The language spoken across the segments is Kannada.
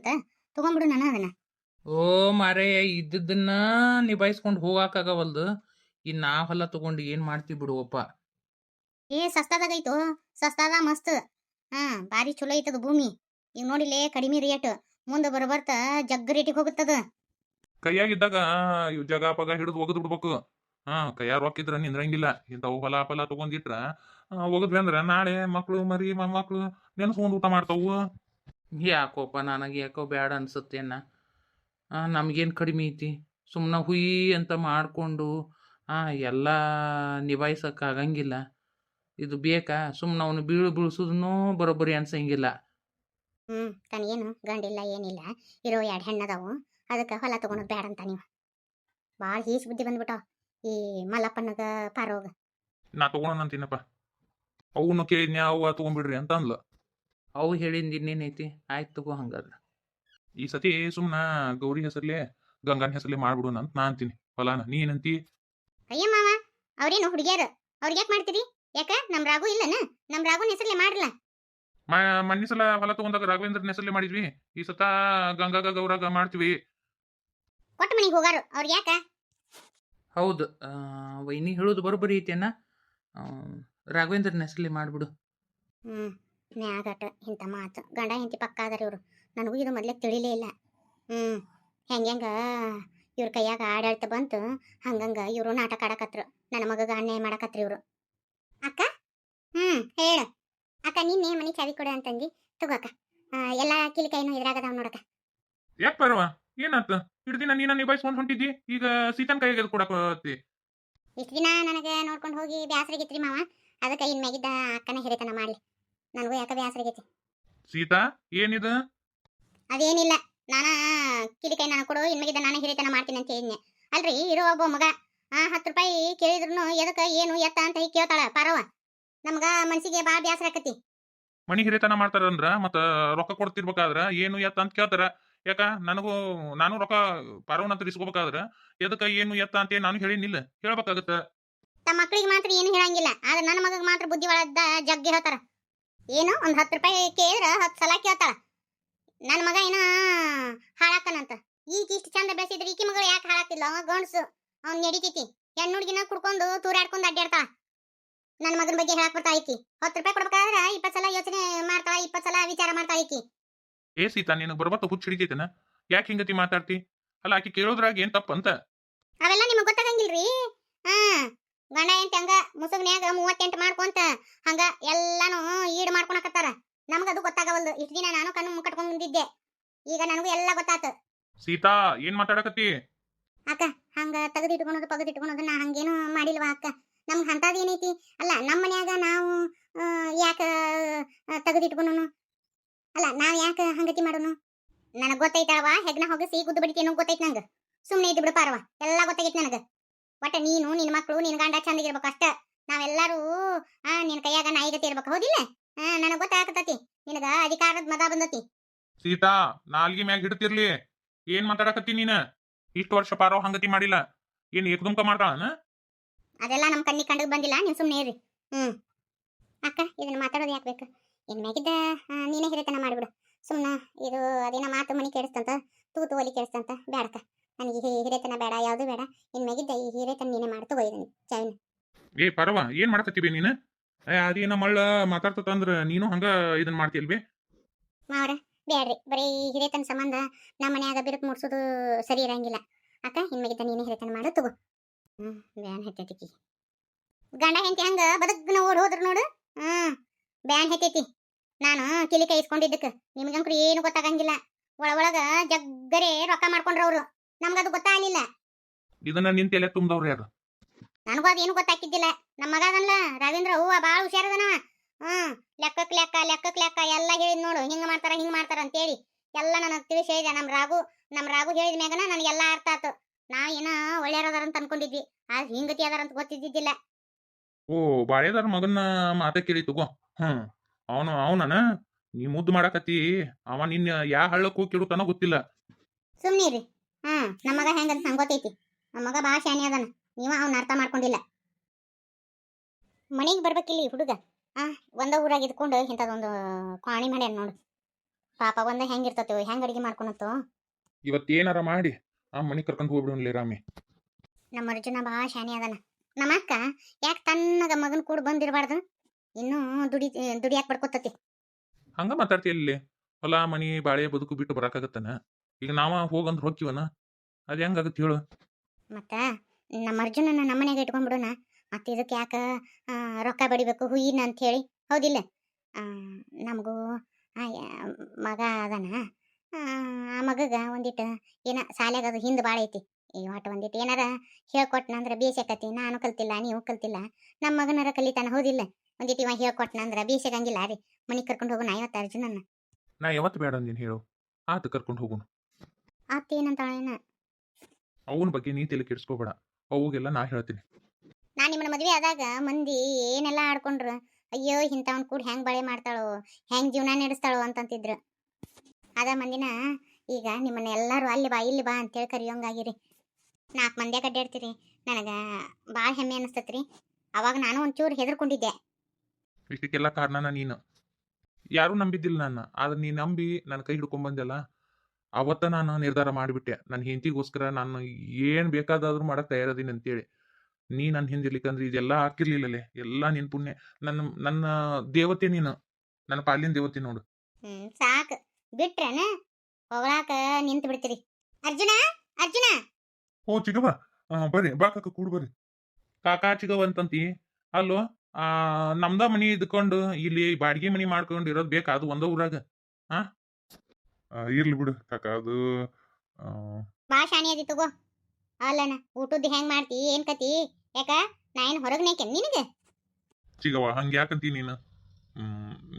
ಅಂತ. ತಗೊಂಡ್ಬಿಡು ನಾನು ಅದನ್ನ. ಓ ಮಾರೇ ಇದ್ದದನ್ನ ನಿಭಾಯಿಸ್ಕೊಂಡು ಹೋಗಾಕಾಗವಲ್ದು ಇನ್ನು ನಾ ಹೊಲ ತಗೊಂಡು ಏನು ಮಾಡ್ತೀವಿ ಬಿಡುವಪ್ಪ ಏ ಸಸ್ತಾದಾಗೈತು. ಸಸ್ತಾದ ಮಸ್ತ್. ಹಾ ಭಾರಿ ಚಲೋ ಐತದ ಭೂಮಿ. ಈಗ ನೋಡಿಲೇ ಕಡಿಮೆ ರೇಟ್ ಮುಂದೆ ಬರಬರ್ತ ಜಗ್ ರೇಟಿಗೆ ಹೋಗುತ್ತದ. ಕೈಯಾಗಿದ್ದಾಗ ಇವ್ ಜಗ ಪಗ ಹಿಡಿದು ಒಗದ್ ಬಿಡ್ಬೇಕು. ಹಾ ಕೈಯಾರು ಹಾಕಿದ್ರ ನಿಂದ್ರಂಗಿಲ್ಲ. ಇಂಥವು ಹೊಲ ಫಲ ತಗೊಂಡಿಟ್ರ ಒಗದ್ವಿ ಅಂದ್ರ ನಾಳೆ ಮಕ್ಳು ಮರಿ ಮೊಮ್ಮಕ್ಳು ನೆನ್ಸ್ಕೊಂಡ್ ಊಟ ಮಾಡ್ತಾವು. ಯಾಕೋಪ್ಪ ನನಗೆ ಯಾಕೋ ಬೇಡ ಅನ್ಸುತ್ತೇನ ನಮಗೇನು ಕಡಿಮೆ ಐತಿ? ಸುಮ್ಮನೆ ಹುಯಿ ಅಂತ ಮಾಡಿಕೊಂಡು ಎಲ್ಲ ನಿಭಾಯಿಸೋಕ್ಕಾಗಂಗಿಲ್ಲ ಇದು ಬೇಕಾ? ಸುಮ್ಮನೆ ಅವನು ಬೀಳು ಬೀಳ್ಸೋದನ್ನೂ ಬರೋಬ್ಬರಿ ಅನ್ಸಂಗಿಲ್ಲ. ಹ್ಞೂ ತನಗೇನು ಗಂಡಿಲ್ಲ ಏನಿಲ್ಲ. ಇರೋ ಎರಡು ಹೆಣ್ಣದಾವು. ಅದಕ್ಕೆ ಹೊಲ ತಗೊಂಡು ಬೇಡ ಅಂತ ನೀವು. ಭಾಳ ಹೀಸ್ ಬುದ್ಧಿ ಬಂದ್ಬಿಟ್ಟಾವ ಈ ಮಲ್ಲಪ್ಪನಗ ಪಾರೋಗ. ನಾ ತಗೊಳೋಣ ಅಂತೀನಪ್ಪ ಅವನು ಕೇಳಿದ್ನ್ಯಾ ಅವ ತಗೊಂಡ್ಬಿಡ್ರಿ ಅಂತ ಅಂದ್ಲು. ಅವು ಹೇಳಿಂದ ಇನ್ನೇನೈತಿ ಆಯ್ತು ತಗೋ ಹಂಗಾದ್ರೆ. ಈ ಸತಿ ಸುಮ್ನ ಗೌರಿ ಹೆಸರ್ಲೆ ಗಂಗಾನ ಹೆಸರ್ಲೆ ಮಾಡ್ಬಿಡು ಅಂತ ನಾ ಅಂತೀನಿ. ಫಲಾನ ನೀ ಏನಂತಿ? ಅಯ್ಯ ಮಾವ ಅವ್ರೇನು ಹುಡುಗಿಯರು? ಅವ್ರಿಗೆ ಯಾಕೆ ಮಾಡ್ತೀರಿ? ಯಾಕ? ನಮ್ ರಾಗು ಇಲ್ಲನ? ನಮ್ ರಾಗು ಹೆಸರ್ಲೆ ಮಾಡಲ್ಲ ಮಣ್ಣಿ ಸಲ ಹೊಲ ತಗೊಂಡಾಗ ರಾಘವೇಂದ್ರನ ಹೆಸರ್ಲೆ ಮಾಡಿದ್ವಿ. ಈ ಸತ ಗಂಗಾಗ ಗೌರಾಗ ಮಾಡ್ತೀವಿ. ಕೊಟ್ಟ ಮನಿಗೆ ಹೋಗಾರು. ಅವ್ರಿಗೆ ಯಾಕ? ಹೌದು ವೈನಿ ಹೇಳೋದು ಬರೋಬ್ಬರಿ ಐತೆ ಆ, ರಾಘವೇಂದ್ರನ ಹೆಸರಲ್ಲಿ ಮಾಡಿಬಿಡು. ಹ್ಮ್. ನ್ಯಾಗಟ ಇಂಥ ಮಾತು. ಗಂಡ ಹೆಂಡತಿ ಪಕ್ಕ ಅದಾರ ಇವರು. ನನಗೂ ಇದು ಮೊದಲೇ ತಿಳಿಲೇ ಇಲ್ಲ. ಹ್ಮ್ ಹೆಂಗ ಇವ್ರ ಕೈಯಾಗ ಆಡಳಿತ ಬಂತು ಹಂಗಂಗ ಇವರು ನಾಟಕ ಆಡಕತ್ರು. ನನ್ನ ಮಗಗ ಅನ್ಯಾಯ ಮಾಡಕತ್ರಿ ಇವರು. ಅಕ್ಕ? ಹ್ಮ್ ಹೇಳ. ಅಕ್ಕ ನಿನ್ನೆ ಮನೆ ಚಾವಿ ಕೊಡು ಅಂತಂದಿ. ತಗೋಕ ಎಲ್ಲ ಕಿಲಿಕಾಯಿನೂ ಇದ್ರಾಗದಾವ್ ನೋಡಕ ಯಾಕೆ ಪರವ? ಏನಾತ? ದಿನ ನೀನ ನಿಭಾಯಿಸ್ಕೊಂಡ್ ಹೊಂಟಿದ್ದಿ? ಈಗ ಸೀತನ್ ಕೈಗೆ ಕೊಡಕತ್ತಿ ಇಷ್ಟು ದಿನ ನನಗೆ ನೋಡ್ಕೊಂಡು ಹೋಗಿ ಬ್ಯಾಸರಿಗಿತ್ರಿ ಮಾವ. ಅದಕ್ಕೆ ಇನ್ ಮ್ಯಾಗಿದ್ದ ಅಕ್ಕನ ಹಿರಿತನ ಮಾಡ್ಲಿ. ನನಗೂ ಯಾಕ ಬ್ಯಾಸರಿಗೈತಿ ಸೀತಾ ಏನಿದು? ಅದೇನಿಲ್ಲ ನಾನ ಕಿಲಿಕೈ ನಾನು ಕೊಡು ಇನ್ಮಗಿದ ನಾನು ಹಿರಿತನ ಮಾಡ್ತೀನಿ ಅಂತ ಹೇಳಿದ್ನೆ. ಅಲ್ರಿ ಇರೋ ಒಬ್ಬ ಮಗ. ಆ ಹತ್ತು ರೂಪಾಯಿ ಕೇಳಿದ್ರು ಎದಕ್ಕೆ ಏನು ಎತ್ತ ಅಂತ ಹೀಗೆ ಕೇಳ್ತಾಳ ಪಾರವ ನಮ್ಗ ಮನ್ಸಿಗೆ ಭಾಳ ಬ್ಯಾಸರ ಆಕತಿ. ಮನಿ ಹಿರಿತನ ಮಾಡ್ತಾರಂದ್ರ ಮತ್ತ ರೊಕ್ಕ ಕೊಡ್ತಿರ್ಬೇಕಾದ್ರ ಏನು ಎತ್ತ ಅಂತ ಕೇಳ್ತಾರ. ಯಾಕ ನನಗೂ ನಾನು ರೊಕ್ಕ ಪಾರವನ ಅಂತ ಇಸ್ಕೋಬೇಕಾದ್ರ ಎದಕ್ಕ ಏನು ಎತ್ತ ಅಂತ ನಾನು ಹೇಳಿನಿಲ್ಲ ಹೇಳ್ಬೇಕಾಗತ್ತ? ತಮ್ಮ ಮಕ್ಕಳಿಗೆ ಮಾತ್ರ ಏನು ಹೇಳಂಗಿಲ್ಲ ಆದ್ರೆ ನನ್ನ ಮಗಗೆ ಮಾತ್ರ ಬುದ್ಧಿ ಒಳದ ಜಗ್ಗಿ ಹೇಳ್ತಾರ. ಏನು ಒಂದ್ ಹತ್ತು ರೂಪಾಯಿ ಕೇಳಿದ್ರ ಹತ್ತು ಸಲ ಕೇಳ್ತಾಳ. ನನ್ನ ಮಗ ಏನ ಹಾಳಾಕನಂತ. ಈಗ ಇಷ್ಟು ಚಂದ ಬೆಳೆಸಿದ್ರೆ ಈಕಿ ಮಗಳು ಯಾಕೆ ಹಾಳಾಗ್ತಿಲ್ಲ ಅವ ಗಂಡ್ಸು ಅವ್ನ್ ನಡಿತೈತಿ. ಹೆಣ್ಣು ಹುಡುಗಿನ ಕುಡ್ಕೊಂಡು ತೂರಾಡ್ಕೊಂಡು ಅಡ್ಡಾಡ್ತಾಳ ನನ್ನ ಮಗನ ಬಗ್ಗೆ ಹೇಳಕ್ ಬರ್ತಾ ಐಕಿ ಹತ್ತು ರೂಪಾಯಿ ಕೊಡ್ಬೇಕಾದ್ರೆ ಇಪ್ಪತ್ತು ಸಲ ಯೋಚನೆ ಮಾಡ್ತಾಳ ಇಪ್ಪತ್ತು ಸಲ ವಿಚಾರ ಮಾಡ್ತಾಳ ಐಕಿ ಏ ಸೀತಾ ನಿನಗೆ ಬರ್ಬತ್ತ ಹುಚ್ಚು ಹಿಡಿತೈತನ? ಯಾಕೆ ಹಿಂಗತಿ ಮಾತಾಡ್ತಿ? ಅಲ್ಲ ಆಕಿ ಕೇಳೋದ್ರಾಗ ಏನ್ ತಪ್ಪಂತ? ಅವೆಲ್ಲ ನಿಮಗ್ ಗೊತ್ತಾಗಂಗಿಲ್ರಿ? ಹಾ. ಗಂಡ ಹೆಂಡತಿ ಹಂಗ ಮುಸುಗ್ನ್ಯಾಗ ಮೂವತ್ತೆಂಟು ಮಾಡ್ಕೊಂತ ಹಂಗ ಎಲ್ಲಾನು ಈಡ್ ಮಾಡ್ಕೊಳಕತ್ತಾರ ನಮಗದು ಗೊತ್ತಾಗವಲ್ದು. ಇಷ್ಟ ದಿನ ನಾನು ಕಣ್ಣು ಮುಕ್ಕಟ್ಕೊಂಡ್ ಬಂದಿದ್ದೆ ಈಗ ನನಗೂ ಎಲ್ಲ ಗೊತ್ತಾತ. ಸೀತಾ ಏನ್ ಮಾತಾಡಕತ್ತಿ? ಅಕ್ಕ ಹಂಗ ತೆಗೆದಿಟ್ಕೊಳೋದು ಪಗದಿಟ್ಕೊಳೋದು ನಾ ಹಂಗೇನು ಮಾಡಿಲ್ವಾ ಅಕ್ಕ? ನಮ್ಗೆ ಏನೈತಿ? ಅಲ್ಲ ನಮ್ಮ ಮನ್ಯಾಗ ನಾವು ಯಾಕ ತೆಗೆದಿಟ್ಕೊಳೋನು ಅಲ್ಲ ನಾವ್ ಯಾಕ ಹಂಗತಿ ಮಾಡೋನು? ನನಗೆ ಗೊತ್ತೈತಳವ ಹೆಗ್ನ ಹೋಗಿಸಿ ಗುದ್ದು ಬಡಿತೇನೋ ಗೊತ್ತೈತಿ ನಂಗ. ಸುಮ್ಮನೆ ಇದ್ದು ಬಿಡಪ್ಪ ಪಾರವ. ಎಲ್ಲ ಗೊತ್ತಾಗೈತಿ ನನಗ. ಒಟ್ಟ ನೀನು ನಿನ್ನ ಮಕ್ಕಳು ನಿನ್ನ ಗಂಡ ಚಂದಿಗಿರ್ಬೇಕು ಅಷ್ಟ. ನಾವೆಲ್ಲರೂ ಆ ನಿನ್ ಕೈಯಾಗ ನಾಯಿಗತಿ ಇರ್ಬೇಕು. ಹೌದಿಲ್ಲ? ನನಗ್ ಗೊತ್ತಾಗತತಿ. ನಿನಗ ಅಧಿಕಾರದ ಮದ ಬಂದತಿ. ಸೀತಾ ನಾಲ್ಗಿ ಮ್ಯಾಗ ಹಿಡ್ತಿರ್ಲಿ. ಏನ್ ಮಾತಾಡಕತ್ತಿ ನೀನ? ಇಷ್ಟು ವರ್ಷ ಪಾರೋ ಹಂಗತಿ ಮಾಡಿಲ್ಲ. ಏನ್ ಏಕದುಮ್ಕ ಮಾಡ್ತಾಳನ ಅದೆಲ್ಲ ನಮ್ಮ ಕಣ್ಣಿ ಕಂಡದ್ ಬಂದಿಲ್ಲ. ನೀವು ಸುಮ್ಮನೆ ಇರ್ರಿ. ಹ್ಮ್. ಅಕ್ಕ ಇದನ್ನ ಮಾತಾಡೋದು ಯಾಕೆ ಬೇಕು? ಇನ್ ಮ್ಯಾಗಿದ್ದ ನೀನೇ ಹಿರಿತನ ಮಾಡಿಬಿಡು. ಸುಮ್ಮನ ಇದು ಅದೇನ ಮಾತು ಮನಿ ಕೇಳಿಸ್ತಂತ ತೂತು ಒಲಿ ಕೇಳಿಸ್ತಂತ. ಬೇಡಕ್ಕ ನನಗೆ ಹಿರಿತನ ಬೇಡ ಯಾವುದು ಬೇಡ. ಇನ್ ಮ್ಯಾಗಿದ್ದ ಈ ಹಿರೇತನ ನೀನೇ ಮಾಡ್ತು ತಗೋಯ್ದು ನನಗೆ ಏ ಪರವ ಏನ್ ಮಾಡಕತ್ತಿ ಬೇ ನೀನು ಅದೇನ ಮಳ್ಳ ಮಾತಾಡ್ತಂದ್ರ ನೀನು ಹಂಗ ಇದನ್ ಮಾಡ್ತಿಲ್ವಿ? ಮಾವ್ರ ಬೇಡ್ರಿ ಬರೀ ಈ ಹಿರಿತನ ಸಂಬಂಧ ನಮ್ಮ ಮನ್ಯಾಗ ಬಿರುಕು ಮೂಡ್ಸೋದು ಸರಿ ಇರಂಗಿಲ್ಲ. ಅಕ್ಕ ಇನ್ ಮ್ಯಾಗಿದ್ದ ನೀನೇ ಹಿರೇತನ ಮಾಡು ತಗೋ. ಹ್ಮ್ ಬ್ಯಾನ್ ಹೆತ್ತೈತಿ ಗಂಡ ಹೆಂಡತಿ ಹಂಗ ಬದಗ್ನ ಓಡ್ ಹೋದ್ರು ನೋಡು. ಹ್ಮ್ ಬ್ಯಾನ್ ಹೆತ್ತೈತಿ. ನಾನು ಕಿಲಿ ಕೈ ಇಸ್ಕೊಂಡಿದ್ದಕ್ಕ ನಿಮ್ಗಂಕ್ರು ಏನು ಗೊತ್ತಾಗಂಗಿಲ್ಲ. ಒಳ ಒಳಗ ಜಗ್ಗರೆ ರೊಕ್ಕ ಮಾಡ್ಕೊಂಡ್ರ ಅವ್ರು ನಮ್ಗದು ಗೊತ್ತಾಗಲಿಲ್ಲ. ಇದನ್ನ ನಿನ್ ತಲೆ ತುಂಬದವ್ರಿ ಯಾರು? ನನಗೂ ಅದೇನು ಗೊತ್ತಾಕಿದ್ದಿಲ್ಲ ನಮ್ಮ ಮಗ ಅದನ್ಲ ರವೀಂದ್ರ ಹೂವ ಭಾಳ ಹುಷಾರದನ ಹ್ಮ್ ಲೆಕ್ಕಕ್ ಲೆಕ್ಕ ಲೆಕ್ಕಕ್ ಲೆಕ್ಕ ಎಲ್ಲ ಹೇಳಿದ್ ನೋಡು ಹಿಂಗ ಮಾಡ್ತಾರ ಹಿಂಗ ಮಾಡ್ತಾರ ಅಂತೇಳಿ. ಎಲ್ಲ ನನಗೆ ತಿಳಿಸಿ ಹೇಳಿದೆ. ನಮ್ಮ ರಾಗು ನಮ್ಮ ರಾಗು ಹೇಳಿದ ಮ್ಯಾಗನ ನನಗೆಲ್ಲ ಅರ್ಥ ಆತು. ನಾವು ಏನ ಒಳ್ಳೆಯವ್ರದಾರ ಅಂತ ಅನ್ಕೊಂಡಿದ್ವಿ. ಆ ಹಿಂಗತಿ ಅದಾರ ಅಂತ ಗೊತ್ತಿದ್ದಿದ್ದಿಲ್ಲ. ಓ ಬಾಳೆದಾರ ಮಗನ ಮಾತ ಕೇಳಿ ತಗೋ. ಹ್ಮ್ ಅವನು ಅವನನ? ನೀ ಮುದ್ದು ಮಾಡಕತ್ತಿ. ಅವ ನಿನ್ನ ಯಾ ಹಳ್ಳಕ್ಕೂ ಕೆಡುತ್ತಾನೋ ಗೊತ್ತಿಲ್ಲ. ಸುಮ್ನಿರಿ. ಹ್ಮ್ ನಮ್ಮ ಮಗ ಹೆಂಗಂತ ನಂಗೆ ಗೊತ್ತೈತಿ ನಮ್ಮ ಮಗ ಭಾಳ ಶಾಣಿ ಅದಾನ. ನೀವ ಅವ್ನ ಅರ್ಥ ಮಾಡ್ಕೊಂಡಿಲ್ಲ. ಮನೆಗೆ ಬರ್ಬೇಕಿಲ್ಲಿ ಹುಡುಗ. ಆ ಒಂದ ಊರಾಗ ಇದ್ಕೊಂಡು ಇಂಥದೊಂದು ಕಾಣಿ ಮಾಡ್ಯಾನ ನೋಡು. ಪಾಪ ಒಂದ ಹೆಂಗಿರ್ತತೋ ಹೆಂಗ್ ಅಡಿಗೆ ಮಾಡ್ಕೊಳತ್ತೋ ಇವತ್ತೇನಾರ ಮಾಡಿ ಆ ಮನೆ ಕರ್ಕೊಂಡು ಹೋಗ್ಬಿಡೋನ್ಲಿ ರಾಮಿ. ನಮ್ಮ ಅರ್ಜುನ ಭಾಳ ಶಾನೆ ಅದಾನ. ನಮ್ಮ ಅಕ್ಕ ಯಾಕೆ ತನ್ನಗ ಮಗನ ಕೂಡ ಬಂದಿರಬಾರ್ದು? ಇನ್ನೂ ದುಡಿ ದುಡಿಯಾಕ್ ಪಡ್ಕೊತತಿ ಹಂಗ ಮಾತಾಡ್ತೀಯಲ್ಲಿ ಹೊಲ ಮನಿ ಬಾಳೆ ಬದುಕು ಬಿಟ್ಟು ಬರಾಕಾಗತ್ತನ ಈಗ ನಾವ ಹೋಗಂದ್ರೆ ಹೋಗ್ತೀವನ ಅದ್ ಹೆಂಗಾಗತ್ತೆ ಹೇಳು? ಮತ್ತ ನಮ್ಮ ಅರ್ಜುನನ ನಮ್ಮ ಮನೆಗೆ ಇಟ್ಕೊಂಡ್ಬಿಡೋಣ. ಮತ್ತೆ ಇದಕ್ಕೆ ಯಾಕ ಆ, ರೊಕ್ಕ ಬಡಿಬೇಕು ಹುಯಿನ ಅಂತ ಹೇಳಿ. ಹೌದಿಲ್ಲ? ಆ, ನಮಗೂ ಆ, ಯಾ- ಮಗ ಅದಾನ. ಆ, ಆ ಮಗಗ ಒಂದಿಟ್ಟು ಏನ ಸಾಲ್ಯಾಗ ಅದು ಹಿಂದೆ ಭಾಳ ಐತಿ. ಈ ಒಟ್ಟು ಒಂದಿಟ್ಟು ಏನಾರ ಹೇಳ್ಕೊಟ್ನ ಅಂದ್ರೆ ಬೇಸಕತಿ ನಾನು ಕಲ್ತಿಲ್ಲ ನೀವು ಕಲ್ತಿಲ್ಲ. ನಮ್ಮ ಮಗನರ ಕಲಿತಾನ ಹೌದಿಲ್ಲ? ಒಂದಿಟ್ಟು ಇವ ಹೇಳ್ಕೊಟ್ನ ಅಂದ್ರೆ ಬೇಸಗಂಗಿಲ್ಲ ರೀ. ಮನೆಗೆ ಕರ್ಕೊಂಡು ಹೋಗೋಣ ಇವತ್ತು ಅರ್ಜುನನ್ನ? ನಾ ಯಾವತ್ತು ಬೇಡ ಅಂದಿನ ಹೇಳು. ಆತ ಕರ್ಕೊಂಡು ಹೋಗುನು. ಆತೇನಂತಾಳೇನ ಅವನ ಬಗ್ಗೆ ನೀ ತಲೆ ಕೆಡಿಸ್ಕೋಬೇಡ. ಅವುಗೆಲ್ಲ ನಾ ಹೇಳ್ತೀನಿ. ನಾ ನಿಮ್ಮನ್ನ ಮದ್ವೆ ಆದಾಗ ಮಂದಿ ಏನೆಲ್ಲ ಆಡ್ಕೊಂಡ್ರು? ಅಯ್ಯೋ ಇಂಥವನ್ ಕೂಡ ಹೆಂಗ್ ಬಳೆ ಮಾಡ್ತಾಳೋ? ಹೆಂಗ್ ಜೀವನ ನಡೆಸ್ತಾಳೋ ಅಂತಂತಿದ್ರು. ಅದ ಮಂದಿನ ಈಗ ನಿಮ್ಮನ್ನ ಎಲ್ಲಾರು ಅಲ್ಲಿ ಬಾ ಇಲ್ಲಿ ಬಾ ಅಂತೇಳಿ ಕರಿಯೋಂಗಾಗಿರಿ. ನಾಲ್ಕು ಮಂದಿ ಅಡ್ಡಾಡ್ತೀರಿ ನನಗೆ ಭಾಳ ಹೆಮ್ಮೆ ಅನಿಸ್ತತ್ರಿ. ಅವಾಗ ನಾನು ಒಂಚೂರು ಹೆದರ್ಕೊಂಡಿದ್ದೆ. ಇಷ್ಟಕ್ಕೆಲ್ಲ ಕಾರಣನ ನೀನು. ಯಾರೂ ನಂಬಿದ್ದಿಲ್ಲ ನಾನು ಆದ್ರೆ ನೀ ನಂಬಿ ನನ್ನ ಕೈ ಹಿಡ್ಕೊಂಬಂದಲ್ಲ ಅವತ್ತ ನಾನು ನಿರ್ಧಾರ ಮಾಡಿಬಿಟ್ಟೆ. ನನ್ನ ಹೆಂಡತಿಗೋಸ್ಕರ ನಾನು ಏನು ಬೇಕಾದಾದ್ರೂ ಮಾಡಕ್ ತಯಾರದೀನಿ ಅಂತೇಳಿ. ನೀ ನನ್ನ ಹಿಂದಿರ್ಲಿಕ್ಕಂದ್ರೆ ಇದೆಲ್ಲ ಹಾಕಿರ್ಲಿಲ್ಲಲೇ ಎಲ್ಲ ನಿನ್ ಪುಣ್ಯ. ನನ್ನ ನನ್ನ ದೇವತೆ ನೀನು. ನನ್ನ ಪಾಲಿನ ದೇವತೆ ನೋಡು. ಹ್ಮ್ ಸಾಕು. ಬಿಟ್ರೇನ? ಹೊಗಳಾಕ ನಿಂತು ಬಿಡ್ತೀರಿ. ಅರ್ಜುನ ಅರ್ಜುನ! ಓ ಚಿಗವ ಬರ್ರಿ ಬಾ ಕಾಕ ಕೂಡ್ ಬರ್ರಿ. ಕಾಕಾ ಚಿಗವ ಅಂತಂತಿ. ಅಲ್ಲೋ ಆ ನಮ್ದ ಮನಿ ಇದ್ಕೊಂಡು ಇಲ್ಲಿ ಬಾಡಿಗೆ ಮನಿ ಮಾಡ್ಕೊಂಡು ಇರೋದು ಬೇಕಾ ಅದು ಒಂದ ಊರಾಗ. ಹಾ ಆ, ಇರ್ಲಿ ಬಿಡು ಕಾಕ ಅದು ಬಾ ಶಾಣಿ ಅದಿ ತಗೋ. ಅಲ್ಲಣ್ಣ ಊಟದ್ದು ಹೆಂಗ್ ಮಾಡ್ತಿ ಏನ್ ಕತಿ? ಯಾಕ ನಾ ಏನ್ ಹೊರಗ್ ನೇಕೆ ನಿನಗೆ? ಚಿಗವ ಹಂಗ ಯಾಕಂತಿ ನೀನು?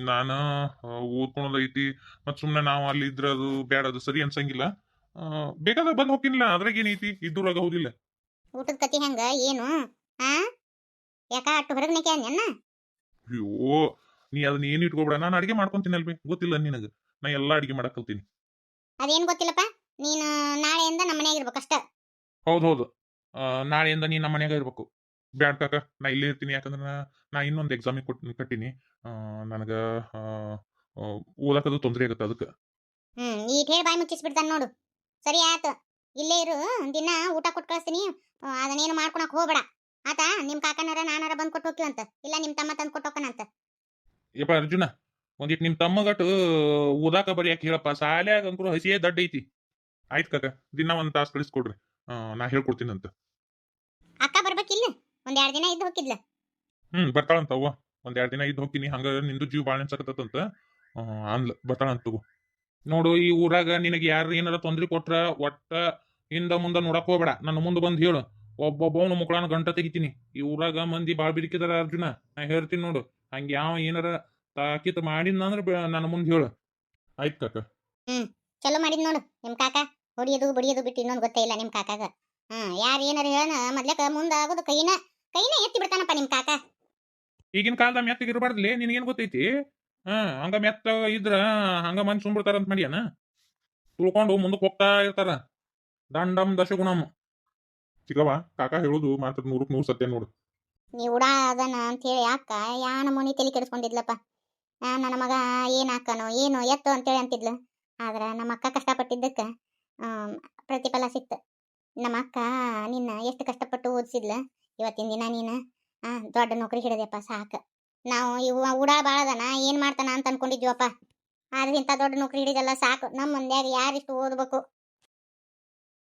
ನಾನು ಓದ್ಕೊಳೋದೈತಿ ಮತ್ ಸುಮ್ನೆ ನಾವು ಅಲ್ಲಿ ಇದ್ರ ಅದು ಬೇಡ ಅದು ಸರಿ ಅನ್ಸಂಗಿಲ್ಲ. ಬೇಕಾದ್ರೆ ಬಂದ್ ಹೋಗಿಲ್ಲ ಅದ್ರಾಗ ಏನೈತಿ ಇದ್ದೂರಾಗ ಹೋಗಿಲ್ಲ ಊಟದ ಕತಿ ಹೆಂಗ ಏನು? ಆ? ಯಾಕ ಅಟ್ಟು ಹೊರಗ್ ನೇಕೆ ಅನ್ನ ಅಯ್ಯೋ ನೀ ಅದನ್ನ ಏನು ಇಟ್ಕೊಬೇಡ ನಾನು ಅಡಿಗೆ ಮಾಡ್ಕೊಂತೀನಲ್ವಿ ಗೊತ್ತಿಲ್ಲ ನಿನಗ. ನಾ ಎಲ್ಲಾ ಅಡಿಗೆ ಮಾಡಕ್ ಕಲ್ತೀನಿ ಅದೇನ್ ಗೊತ್ತಿಲ್ಲಪ್ಪ ನೀನು ನಾಳೆಯಿಂದ ನಮ್ಮ ಮನೆಯಾಗ ಇರ್ಬೇಕಷ್ಟ ಹೌದು ಹೌದು. ಆ, ನಾಳೆಯಿಂದ ನೀನು ನಮ್ಮ ಮನೆಯಾಗ ಇರ್ಬೇಕು. ಬ್ಯಾಡ್ ಕಾಕ ನಾ ಇಲ್ಲೇ ಇರ್ತೀನಿ ಯಾಕಂದ್ರೆ ನಾ- ನಾ ಇನ್ನೊಂದು ಎಕ್ಸಾಮಿಗೆ ಕೊಟ್ಟು ಕಟ್ಟಿನಿ. ನನಗೆ ಓದಕ್ಕದು ತೊಂದರೆ ಆಗುತ್ತೆ ಅದಕ್ಕೆ. ಹ್ಮ್ ಈಗ ಹೇಳಿ ಬಾಯಿ ಮುಚ್ಚಿಸ್ಬಿಡ್ತಾನೆ ನೋಡು. ಸರಿ ಆತು ಇಲ್ಲೇ ಇರು ದಿನ ಊಟ ಕೊಟ್ಟು ಕಳಿಸ್ತೀನಿ. ಅದನ್ನೇನು ಮಾಡ್ಕೊಳಕ್ ಹೋಗ್ಬೇಡ. ಆತ ನಿಮ್ಮ ಕಾಕನಾರ ನಾನಾರ ಬಂದು ಕೊಟ್ಟು ಹೋಗ್ತೀವಂತ. ಇಲ್ಲ ನಿಮ್ಮ ತಮ್ಮ ತಂದು ಕೊಟ್ಟು ಹೋಗ್ತಾನಂತ. ಯಪ್ಪ ಅರ್ಜುನ. ಒಂದಿಟ್ಟು ನಿಮ್ಮ ತಮ್ಮಗಟ್ಟು ಓದಾಕ ಬರಿಯಾಕ ಹೇಳಪ್ಪ. ಸಾಲ್ಯಾಗ ಅಂಕರು ಹಸಿಯೇ ದಡ್ಡ ಐತಿ. ಆಯ್ತ್ ಕಾಕ ದಿನ ಒಂದು ತಾಸ್ ಕಳಿಸ್ಕೊಡ್ರಿ. ನಾ ಹೇಳ್ಕೊಡ್ತೀನಿ ಅಂತ ಅಕ್ಕ ಬರ್ಬೇಕಿಲ್ಲ? ಒಂದ್ ಎರಡ್ ದಿನ ಇದ್ದು ಹೋಗಿದ್ಲ? ಹ್ಮ್ ಬರ್ತಾಳಂತ ಅವ್ವ. ಒಂದ್ ಎರಡ್ ದಿನ ಇದ್ದು ಹೋಗ್ತೀನಿ. ಹಂಗ ನಿಂದು ಜೀವ ಬಾಳ ಅನ್ಸಕತ್ತಂತ ಅಂದ್ಲ ಬರ್ತಾಳಂತ ತಗೋ. ನೋಡು ಈ ಊರಾಗ ನಿನಗೆ ಯಾರು ಏನಾರ ತೊಂದ್ರೆ ಕೊಟ್ರ ಒಟ್ಟ ಹಿಂದ ಮುಂದ ನೋಡಕ್ ಹೋಗ್ಬೇಡ. ನನ್ನ ಮುಂದೆ ಬಂದ್ ಹೇಳು. ಒಬ್ಬೊಬ್ಬವನು ಮುಕ್ಕಳನ ಗಂಟ ತೆಗಿತೀನಿ. ಈ ಊರಾಗ ಮಂದಿ ಬಾಳ್ ಬಿರಿಕಿದಾರ ಅರ್ಜುನ. ನಾ ಹೇಳ್ತೀನಿ ನೋಡು. ಹಂಗ ಯಾವ ಏನಾರ ತಾಕಿತ್ ಮಾಡಿದ್ನಂದ್ರ ಅಂದ್ರ ನನ್ನ ಮುಂದೆ ಹೇಳು. ಆಯ್ತು ಕಾಕ. ಚಲೋ ಮಾಡಿದ್ ನೋಡು ನಿಮ್ ಕಾಕ. ಹೊಡಿಯೋದು ಬಡಿಯೋದು ಬಿಟ್ಟು ಇನ್ನೊಂದು ಗೊತ್ತೇ ಇಲ್ಲ ನಿಮ್ ಕಾಕಾಗ. ಹ್ಮ್ ಯಾರು ಏನಾರ ಹೇಳನ ಮೊದ್ಲಕ ಮುಂದ ಆಗೋದು ಕೈನ ಕೈನ ಎತ್ತಿ ಬಿಡ್ತಾನಪ್ಪ ನಿಮ್ ಕಾಕ. ಈಗಿನ ಕಾಲದಾಗ ಮೆತ್ತಗೆ ಇರಬಾರ್ದಲ್ಲಿ ನಿನಗೇನು ಗೊತ್ತೈತಿ? ಹಾ ಹಂಗ ಮೆತ್ತ ಇದ್ರ ಹಂಗ ಮನ್ ಸುಂಬಿಡ್ತಾರ ಅಂತ ಮಾಡ್ಯಾನ? ತುಳ್ಕೊಂಡು ಮುಂದಕ್ಕೆ ಹೋಗ್ತಾ ಇರ್ತಾರ. ದಂಡಂ ದಶಗುಣಂ. ಚಿಕ್ಕವ ಕಾಕ ಹೇಳುದು ಮಾತ್ರ ನೂರಕ್ ನೂರ್ ಸತ್ಯ ನೋಡು. ನೀ ಉಡಾ ಅದನ ಅಂತ ಹೇಳಿ ಅಕ್ಕ ಯಾನ ಮನಿ ತಲೆ ಕೆಡಿಸ್ಕೊಂಡಿದ್ಲಪ್ಪ? ನನ್ನ ಮಗ ಏನು ಏನು, ಎತ್ತು ಅಂತೇಳಿ ಅಂತಿದ್ಲು. ಆದ್ರೆ ನಮ್ಮ ಅಕ್ಕ ಕಷ್ಟಪಟ್ಟಿದ್ದಕ್ಕೆ ಪ್ರತಿಫಲ ಸಿಕ್ತು. ನಮ್ಮ ಅಕ್ಕ ನಿನ್ನ ಎಷ್ಟು ಕಷ್ಟಪಟ್ಟು ಓದಿಸಿದ್ಲ ಇವತ್ತಿನ ದಿನ ನೀನು? ದೊಡ್ಡ ನೌಕರಿ ಹಿಡಿದೆಪ್ಪ ಸಾಕು. ನಾವು ಇವ ಉಡಾ ಬಾಳದನ ಏನ್ ಮಾಡ್ತಾನ ಅಂತ ಅನ್ಕೊಂಡಿದ್ವಪ್ಪ. ಆದ್ರೆ ಇಂಥ ದೊಡ್ಡ ನೌಕರಿ ಹಿಡಿದಲ್ಲ ಸಾಕು. ನಮ್ಮ ಮಂದ್ಯಾಗ ಯಾರಿಷ್ಟು ಓದ್ಬೇಕು?